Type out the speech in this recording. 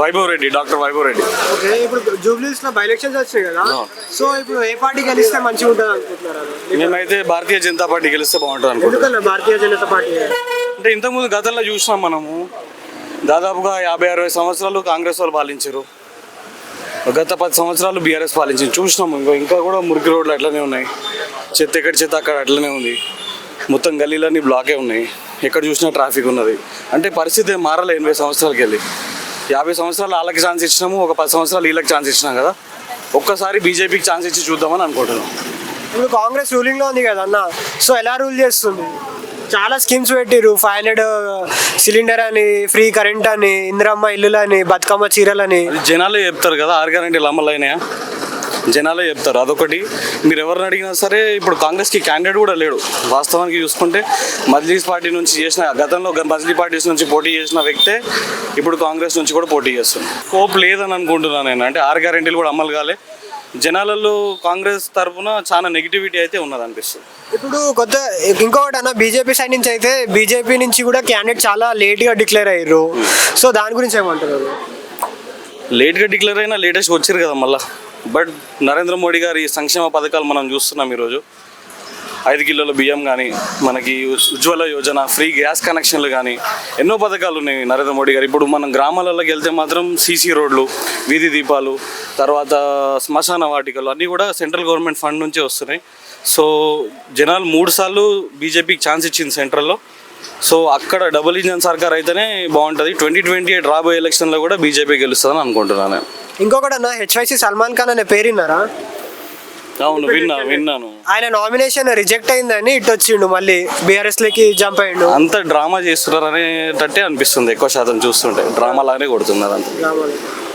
Vaibhav Reddy doctor Vaibhav Reddy. Okay ఇప్పుడు జూబ్లీస్లో by elections వచ్చాయి కదా. సో ఇప్పుడు ఏ పార్టీ గెలిస్తే మంచిగా ఉంటుంది అనుకుంటున్నారు? మేమైతే భారతీయ జనతా పార్టీ గెలిస్తే బాగుంటుంది అనుకుంటున్నాం. భారతీయ జనతా పార్టీ? అంటే ఇంతకుముందు గతంలో చూసినాం మనము. దాదాపుగా యాభై అరవై సంవత్సరాలు కాంగ్రెస్ వాళ్ళు పాలించారు. గత పది సంవత్సరాలు బీఆర్ఎస్ పాలించింది. చూసినాం ఇంకా ఇంకా కూడా మురికి రోడ్లు అట్లనే ఉన్నాయి. చెత్త ఎక్కడ చెత్త అక్కడ అట్లనే ఉంది. మొత్తం గల్లీలన్నీ బ్లాకే ఉన్నాయి. ఎక్కడ చూసినా ట్రాఫిక్ ఉన్నది. అంటే పరిస్థితి మారలే ఎనభై సంవత్సరాలకి వెళ్ళి యాభై సంవత్సరాలు వాళ్ళకి ఛాన్స్ ఇచ్చినాము ఒక పది సంవత్సరాలు వీళ్ళకి ఛాన్స్ ఇచ్చినాం కదా. ఒక్కసారి బీజేపీకి ఛాన్స్ ఇచ్చి చూద్దామని అనుకుంటున్నాం. ఇప్పుడు కాంగ్రెస్ రూలింగ్లో ఉంది కదా అన్న? సో ఎలా రూల్ చేస్తుంది? చాలా స్కీమ్స్ పెట్టిరు ఫైవ్ హండ్రెడ్ సిలిండర్ అని ఫ్రీ కరెంట్ అని ఇందిరమ్మ ఇల్లులు అని బతుకమ్మ చీరలని. జనాలే చెప్తారు కదా ఆరు గ్యారంటీలు అమలైనాయా జనాలే చెప్తారు. అదొకటి. మీరు ఎవరిని అడిగినా సరే ఇప్పుడు కాంగ్రెస్కి క్యాండిడేట్ కూడా లేడు. వాస్తవానికి చూసుకుంటే మజ్లీస్ పార్టీ నుంచి చేసిన గతంలో గ- మజ్లీ పార్టీస్ నుంచి పోటీ చేసిన వ్యక్తే ఇప్పుడు కాంగ్రెస్ నుంచి కూడా పోటీ చేస్తుంది స్కోప్ లేదని అనుకుంటున్నాను నేను. అంటే ఆరు గ్యారంటీలు కూడా అమలు కాలే. జనాలలో కాంగ్రెస్ తరఫున చాలా నెగిటివిటీ అయితే ఉన్నది అనిపిస్తుంది ఇప్పుడు కొత్త ఇంకొకటి అన్న బీజేపీ సైడ్ నుంచి అయితే బీజేపీ నుంచి కూడా క్యాండిడేట్ చాలా లేట్గా డిక్లేర్ అయ్యారు సో దాని గురించి ఏమంటారు లేట్గా డిక్లేర్ అయినా లేటెస్ట్ వచ్చారు కదా మళ్ళా. బట్ నరేంద్ర మోడీ గారి సంక్షేమ పథకాలు మనం చూస్తున్నాం ఈరోజు. ఐదు కిలోల బియ్యం కానీ మనకి ఉజ్వల యోజన ఫ్రీ గ్యాస్ కనెక్షన్లు కానీ ఎన్నో పథకాలు ఉన్నాయి నరేంద్ర మోడీ గారు. ఇప్పుడు మనం గ్రామాలలోకి వెళ్తే మాత్రం సీసీ రోడ్లు వీధి దీపాలు తర్వాత శ్మశాన వాటికలు అన్నీ కూడా సెంట్రల్ గవర్నమెంట్ ఫండ్ నుంచే వస్తున్నాయి. సో జనాలు మూడు సార్లు బీజేపీకి ఛాన్స్ ఇచ్చింది సెంట్రల్లో. సో అక్కడ డబుల్ ఇంజన్ సర్కార్ అయితేనే బాగుంటుంది. ట్వంటీ ట్వంటీ ఎయిట్ రాబోయే ఎలక్షన్లో కూడా బీజేపీ గెలుస్తుందని అనుకుంటున్నాను నేను. ఇంకొకటి అన్న హెచ్వైసి సల్మాన్ ఖాన్ అనే పేరు విన్నారా? అవును విన్నా విన్నాను. ఆయన నామినేషన్ రిజెక్ట్ అయిందని ఇటు వచ్చిండు మళ్ళీ బీఆర్ఎస్ లకి జంప్ అయ్యిండు. అంత డ్రామా చేస్తున్నారు అనేటట్టే అనిపిస్తుంది ఎక్కువ శాతం చూస్తుంటే. డ్రామా లాగానే కొడుతున్నారు అంత.